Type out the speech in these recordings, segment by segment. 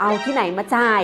เอาที่ไหนมาจ่าย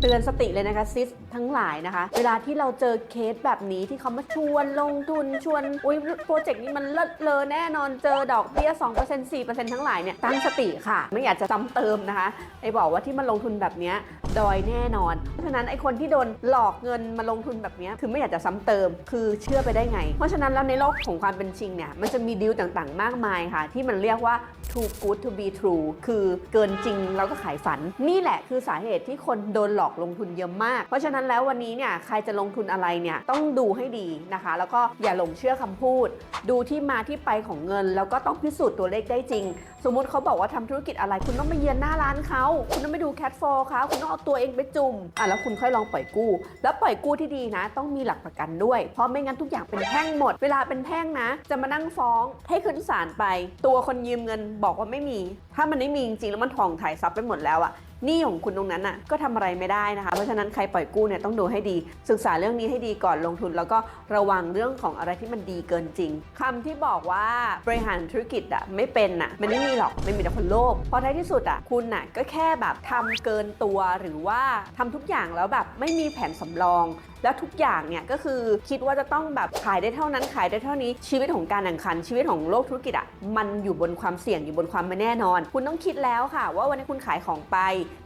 เตือนสติเลยนะคะซิส ทั้งหลายนะคะ เวลาที่เราเจอเคสแบบนี้ที่เขามาชวนลงทุนชวนอุ้ยโปรเจกต์นี้มันเลิศเลอแน่นอนเจอดอกเบี้ย 2% 4%ทั้งหลายเนี่ยตั้งสติค่ะ ไม่อยากจะจำเติมนะคะไอ้บอกว่าที่มันลงทุนแบบนี้ดอยแน่นอน เพราะฉะนั้นไอ้คนที่โดนหลอกเงินมาลงทุนแบบนี้คือไม่อยากจะซ้ำเติม คือเชื่อไปได้ไง เพราะฉะนั้นแล้วในโลกของความเป็นจริงเนี่ยมันจะมีดีลต่างๆ มากมายค่ะ ที่มันเรียกว่า too good to be true คือเกินจริงแล้วก็ขายฝัน นี่แหละคือสาเหตุที่คนโดนหลอกลงทุนเยอะมาก เพราะฉะนั้นแล้ววันนี้เนี่ยใครจะลงทุนอะไรเนี่ยต้องดูให้ดีนะคะ แล้วก็อย่าหลงเชื่อคำพูด ดูที่มาที่ไปของเงิน แล้วก็ต้องพิสูจน์ตัวเลขได้จริง สมมุติเขาบอกว่าทำธุรกิจอะไร คุณต้องไปเยือนหน้าร้านเขาคุณต้องไปดูแคทโฟเขาคุณต้องเอาตัวเองไปจุ่มอะแล้วคุณค่อยลองปล่อยกู้ แล้วปล่อยกู้ที่ดีนะ ต้องมีหลักประกันด้วย เพราะไม่งั้นทุกอย่างเป็นแพ่งหมด เวลาเป็นแพ่งนะ จะมานั่งฟ้องให้ขึ้นศาลไป ตัวคนยืมเงินบอกว่าไม่มี ถ้ามันไม่มีจริงแล้วมันทองถ่ายซับไปหมดแล้วอะ หนี้ของคุณตรงนั้นน่ะก็ทำอะไรไม่ได้นะคะ เพราะฉะนั้นใครปล่อยกู้เนี่ยต้องดูให้ดี ศึกษาเรื่องนี้ให้ดีก่อนลงทุน แล้วก็ระวังเรื่องของอะไรที่มันดีเกินจริงคำที่บอกว่าบริหารธุรกิจอะไม่เป็นอะมันไม่มีหรอกไม่มีแต่คนโลภพราะท้ายที่สุดอะคุณน่ะก็แค่แบบทำเกินตัวหรือว่าทำทุกอย่างแล้วแบบไม่มีแผนสำรองแล้วทุกอย่างเนี่ยก็คือคิดว่าจะต้องแบบขายได้เท่านั้นขายได้เท่านี้ชีวิตของการแข่งขันชีวิตของโลกธุรกิจอะ่ะมันอยู่บนความเสี่ยงอยู่บนความไม่แน่นอน คุณต้องคิดแล้วค่ะ ว่าวันนี้คุณขายของไป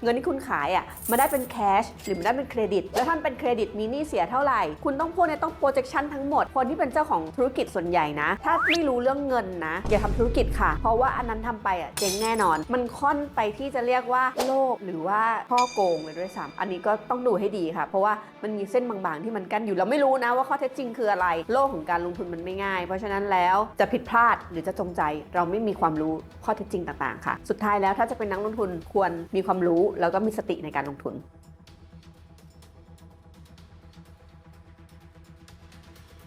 เงินที่คุณขายอะ่ะมาได้เป็นแคชหรือมาได้เป็นเครดิต แล้วถ้านเป็นเครดิตมีหนี้เสียเท่าไหร่ คุณต้องพูดในต้องโปรเจคชันทั้งหมด คนที่เป็นเจ้าของธุรกิจส่วนใหญ่นะ ถ้าไม่รู้เรื่องเงินนะ อย่าทำธุรกิจค่ะ เพราะว่าอันนั้นทำไปอะเจ๊งแน่นอน มันค่อนไปที่จะเรียกว่าโลภหรือว่าช่อโกงเลยด้วยซ้ำอันนี้ก็ต้องดูให้ดีค่ะ เพราะว่ามันมีเส้นบางๆ ที่มันกั้นอยู่เราไม่รู้นะว่าข้อเท็จจริงคืออะไร โลกของการลงทุนมันไม่ง่าย เพราะฉะนั้นแล้วจะผิดพลาดหรือจะจงใจ เราไม่มีความรู้ข้อเท็จจริงต่างๆ ค่ะ สุดท้ายแล้วถ้าจะเป็นนักลงทุนควรมีความรู้แล้วก็มีสติในการลงทุน